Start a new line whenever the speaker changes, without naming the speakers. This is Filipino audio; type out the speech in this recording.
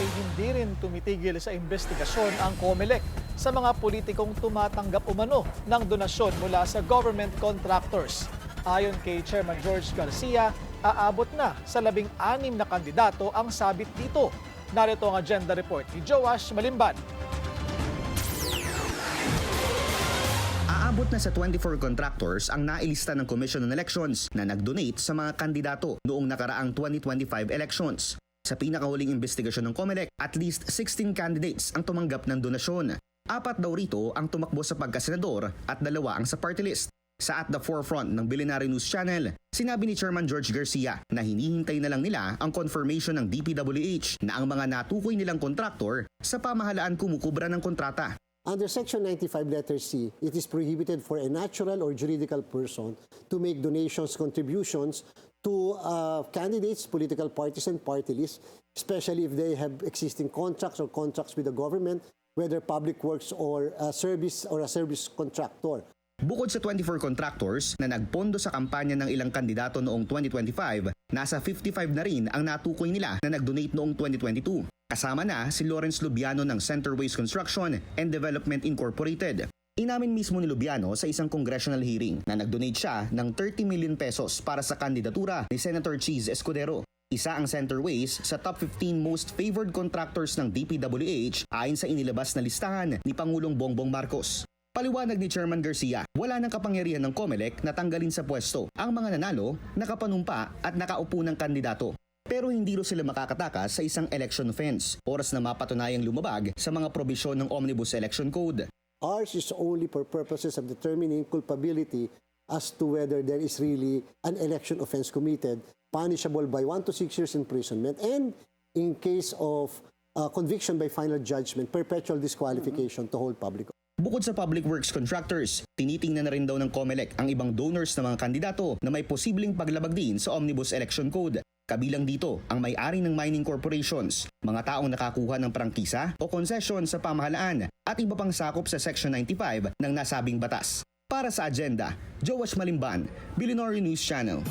ay hindi rin tumitigil sa investigasyon ang COMELEC sa mga politikong tumatanggap umano ng donasyon mula sa government contractors. Ayon kay Chairman George Garcia, aabot na sa labing anim na kandidato ang sabit dito. Narito ang agenda report ni Joash Malimban.
Aabot na sa 24 contractors ang nailista ng Commission on Elections na nag-donate sa mga kandidato noong nakaraang 2025 elections. Sa pinakahuling investigasyon ng COMELEC, at least 16 candidates ang tumanggap ng donasyon. Apat daw rito ang tumakbo sa pagkasenador at dalawa ang sa party list. Sa At the Forefront ng Bilinary News Channel, sinabi ni Chairman George Garcia na hinihintay na lang nila ang confirmation ng DPWH na ang mga natukoy nilang kontraktor sa pamahalaan kumukubra ng kontrata.
Under Section 95, letter C, it is prohibited for a natural or juridical person to make donations, contributions to uh, candidates, political parties, and party lists, especially if they have existing contracts or contracts with the government, whether public works or a service or a service contractor.
Bukod sa 24 contractors na nagpondo sa kampanya ng ilang kandidato noong 2025, nasa 55 na rin ang natukoy nila na nag-donate noong 2022. Kasama na si Lawrence Lubiano ng Centerways Construction and Development Incorporated. Inamin mismo ni Lubiano sa isang congressional hearing na nag-donate siya ng 30 million pesos para sa kandidatura ni Senator Cheese Escudero. Isa ang Centerways sa top 15 most favored contractors ng DPWH ayon sa inilabas na listahan ni Pangulong Bongbong Marcos. Paliwanag ni Chairman Garcia, wala ng kapangyarihan ng COMELEC na tanggalin sa pwesto ang mga nanalo, nakapanumpa at nakaupo ng kandidato. Pero hindi ro sila makakatakas sa isang election offense, oras na mapatunayang lumabag sa mga probisyon ng Omnibus Election Code.
Ours is only for purposes of determining culpability as to whether there is really an election offense committed, punishable by one to six years imprisonment, and in case of uh, conviction by final judgment, perpetual disqualification to hold public
Bukod sa public works contractors, tinitingnan na rin daw ng COMELEC ang ibang donors ng mga kandidato na may posibleng paglabag din sa Omnibus Election Code. Kabilang dito ang may-ari ng mining corporations, mga taong nakakuha ng prangkisa o konsesyon sa pamahalaan at iba pang sakop sa Section 95 ng nasabing batas. Para sa agenda, Joash Malimban, Billionaire News Channel.